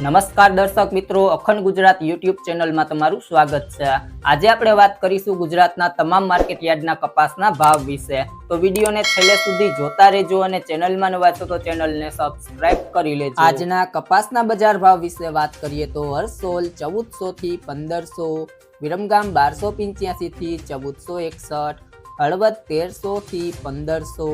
નમસ્કાર દર્શક મિત્રો, અખંડ ગુજરાત યુટ્યુબ ચેનલમાં તમારું સ્વાગત છે. આજે આપણે વાત કરીશું ગુજરાતના તમામ માર્કેટ યાર્ડના કપાસના ભાવ વિશે. તો વિડીયોને છેલ્લે સુધી જોતા રહેજો અને ચેનલમાં નવા છો તો ચેનલને સબસ્ક્રાઇબ કરી લેજો. આજના કપાસના બજાર ભાવ વિશે વાત કરીએ તો હરસોલ ચૌદસો થી પંદરસો, વિરમગામ બારસો પંચ્યાસી થી ચૌદસો એકસઠ, હળવદ તેરસો થી પંદરસો,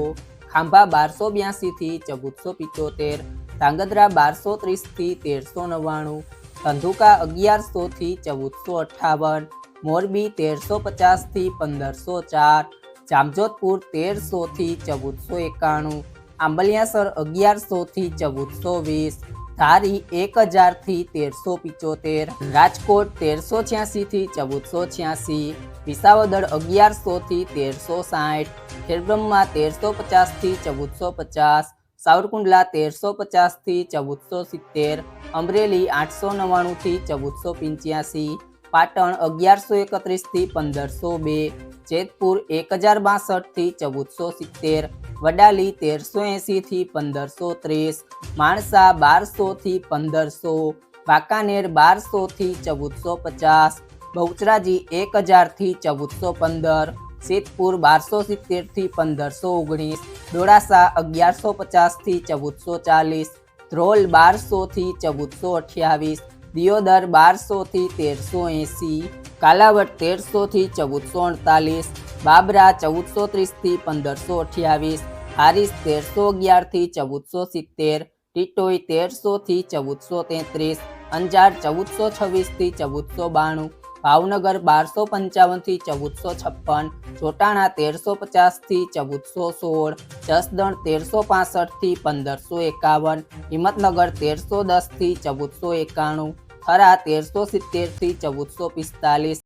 ખાંભા બારસો બ્યાસી થી ચૌદસો પિચોતેર ધાંગધ્રા બારસો ત્રીસથી તેરસો નવ્વાણું, ધંધુકા અગિયારસોથી ચૌદસો અઠ્ઠાવન, મોરબી તેરસો પચાસથી પંદરસો ચાર, જામજોધપુર તેરસોથી ચૌદસો એકાણું, આંબલિયાસર અગિયારસોથી ચૌદસો વીસ, ધારી એક હજારથી તેરસો પિચોતેર, રાજકોટ તેરસો છ્યાસીથી ચૌદસો છ્યાસી, વિસાવદર અગિયારસોથી તેરસો સાઠ ખેડબ્રહ્મા તેરસો પચાસથી ચૌદસો પચાસ સાવરકુંડલા તેરસો પચાસથી ચૌદસો સિત્તેર, અમરેલી આઠસો નવ્વાણુંથી ચૌદસો પંચ્યાસી, પાટણ અગિયારસો એકત્રીસથી પંદરસો બે, જેતપુર એક હજાર બાસઠથી ચૌદસો સિત્તેર, વડાલી તેરસો એંસીથી પંદરસો ત્રીસ, માણસા બારસોથી પંદરસો, વાંકાનેર બારસોથી ચૌદસો પચાસ, બહુચરાજી એક હજારથી ચૌદસો પંદર સિદ્ધપુર બારસો સિત્તેરથી પંદરસો ઓગણીસ, ડોળાસા અગિયારસો પચાસથી ચૌદસો ચાલીસ, ધ્રોલ બારસોથી ચૌદસો અઠ્યાવીસ, દિયોદર બારસોથી તેરસો એંસી કાલાવટ તેરસોથી ચૌદસો અડતાલીસ, બાબરા ચૌદસો ત્રીસથી પંદરસો અઠ્યાવીસ, હારીસ તેરસો અગિયારથી ચૌદસો સિત્તેર, ટીટોઈ તેરસોથી ચૌદસો તેત્રીસ, અંજાર ચૌદસો છવ્વીસથી ચૌદસો બાણું ભાવનગર બારસો પંચાવનથી ચૌદસો છપ્પન, ચોટાણા તેરસો પચાસથી ચૌદસો સોળ, જસદણ તેરસો પાસઠથી પંદરસો એકાવન, હિંમતનગર તેરસો દસથી ચૌદસો એકાણું, થરા તેરસો સિત્તેરથી ચૌદસો પિસ્તાલીસ.